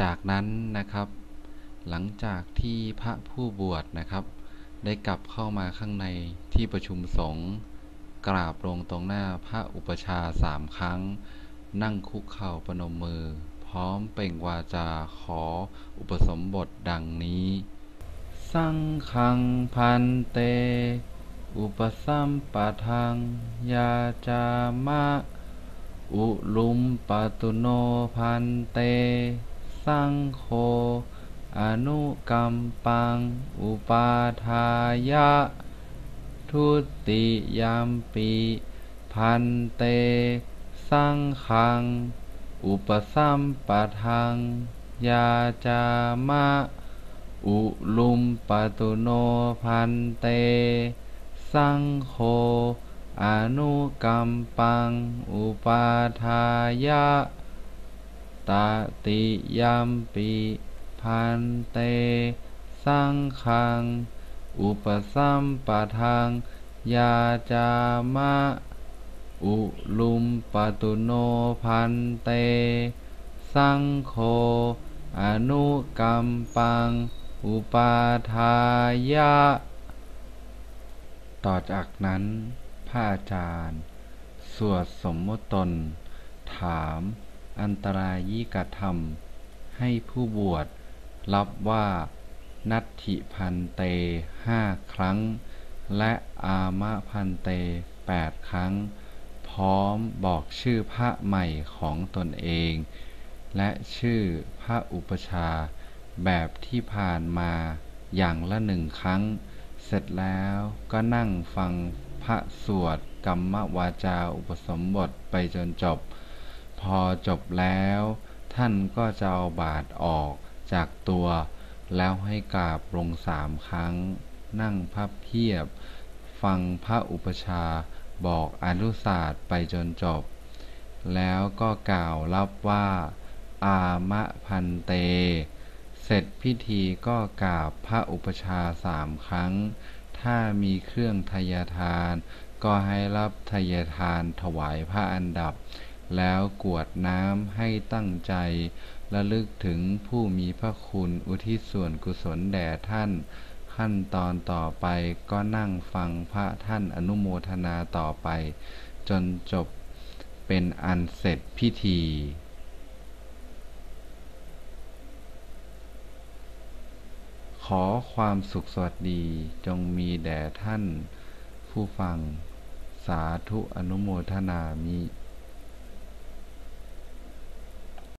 จากนั้นนะครับ หลังจากที่พระผู้บวชนะครับ ได้กลับเข้ามาข้างในที่ประชุมสงฆ์กราบลงตรงหน้าพระอุปชาสามครั้ง นั่งคุกเข่าประนมมือ พร้อมเป่งวาจาขออุปสมบทดังนี้ สังฆังพันเต อุปสัมปะทัง ยาจามะ อุลุมปตุโนพันเต สังโฆอนุกัมปัง อุปาทายะ ทุติยามปิพันเตสังฆัง อุปสัมปะทัง ยาจามะ อุลุมปตุโนพันเตสังโฆอนุกัมปัง อุปาทายะ ตติยามปิพันเต สังฆัง อุปสัมปทังยาจามะ อุลุมปตุโนพันเต สังโฆอนุกัมปัง อุปาทายะ ต่อจากนั้น พระอาจารย์ สวดสมมติตนถาม อันตรายิกธรรม ให้ผู้บวชรับว่า นัตถิพันเตห้าครั้ง และอามะพันเตแปดครั้ง พร้อมบอกชื่อพระใหม่ของตนเอง และชื่อพระอุปชาแบบที่ผ่านมาอย่างละหนึ่งครั้ง เสร็จแล้วก็นั่งฟังพระสวดกรรมวาจาอุปสมบทไปจนจบ พอจบแล้ว ท่านก็จะเอาบาตรออกจากตัว แล้วให้กราบลงสามครั้ง นั่งพับเพียบ ฟังพระอุปชาบอกอนุศาสตร์ไปจนจบ แล้วก็กล่าวรับว่า อามะพันเต เสร็จพิธีก็กราบพระอุปชาสามครั้ง ถ้ามีเครื่องทยทาน ก็ให้รับทยทานถวายพระอันดับ แล้วกวดน้ำให้ตั้งใจระลึกถึงผู้มีพระคุณอุทิศส่วนกุศลแด่ท่าน ขั้นตอนต่อไปก็นั่งฟังพระท่านอนุโมทนาต่อไป จนจบเป็นอันเสร็จพิธีขอความสุขสวัสดีจงมีแด่ท่านผู้ฟัง สาธุอนุโมทนามิ